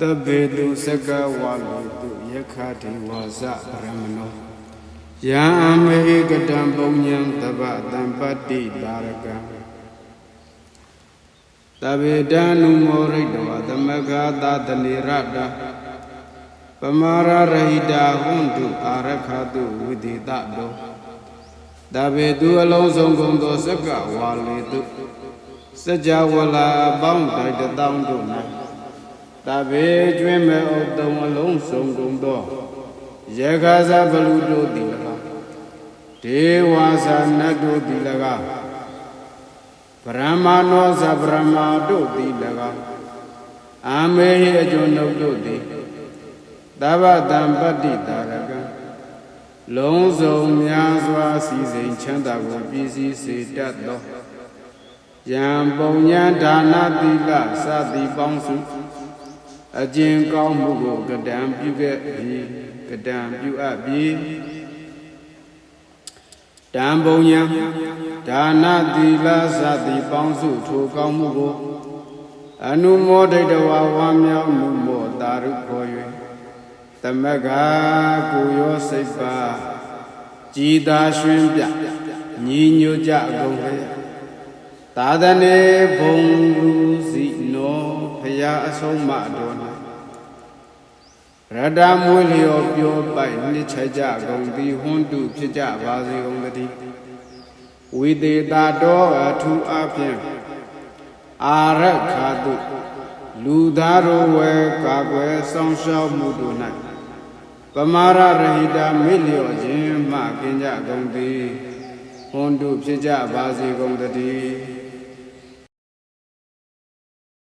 တဘေတုစကဝါလူတုယခတိဝါစပရမနောယံအမေကတံပုံညံတပတံပတ္တိတာရကံတဘေတံနုမောရိတဝသမဂသာတနေရတပမာရရဟိတာဟွန်တုအာရခတုဝိတိတတောတဘေသူအလုံးစုံကုန်သောစကဝါလေတုစัจ java လာအပေါင်းတိုက်တတောင်းတို့၌ တဘေကျွင်းမဲ့ဥတုံအလုံးစုံကုန်သောယေခာဇဘလူတို့သည်၎င်းဒေဝါဇာနတ်တို့သည်၎င်းဗြဟ္မာနောဇဗြဟ္မာတို့သည်၎င်းအာမေဟိအကျွန်ုပ်တို့သည်သဗ္ဗတံပတ္တိတာရကံလုံးစုံများစွာစီစဉ်ချမ်းသာကိုပြည့်စည်စေတတ်သောယံပုံညာဒါနသီလစသည်ပေါင်းစု အကျင့်ကောင်းမှုကိုကတံပြုခဲ့ပြီးကတံပြုအပ်ပြီးတံပုံညာဒါနသီလစသည်ပေါင်းစုထိုကောင်းမှုကိုအနုမောဒိတဝါဝါမြောက်မှုမောတာရုခေါ်၍သမဂ္ဂကိုရောစိတ်ပါကြည်သာရွှင်ပြညီညွတ်ကြကုန်လေ သာသနေဘုံလူစီနောဖရာအဆုံးမတော်၌ရတမွေးလျော်ပြောပိုက်နှစ်ချက်ကြကုန်သည်ဟွန်းတုဖြစ်ကြပါစေကုန်သတည်းဝိသေတာတော်အထူးအဖြင့်အာရခာတုလူသားတို့ဝဲကာကွယ်ဆောင်ရှောက်မှုတို့၌ပမာရရဟိတာမေ့လျော်ခြင်းမှကင်ကြကုန်သည်ဟွန်တုဖြစ်ကြပါစေကုန်သတည်း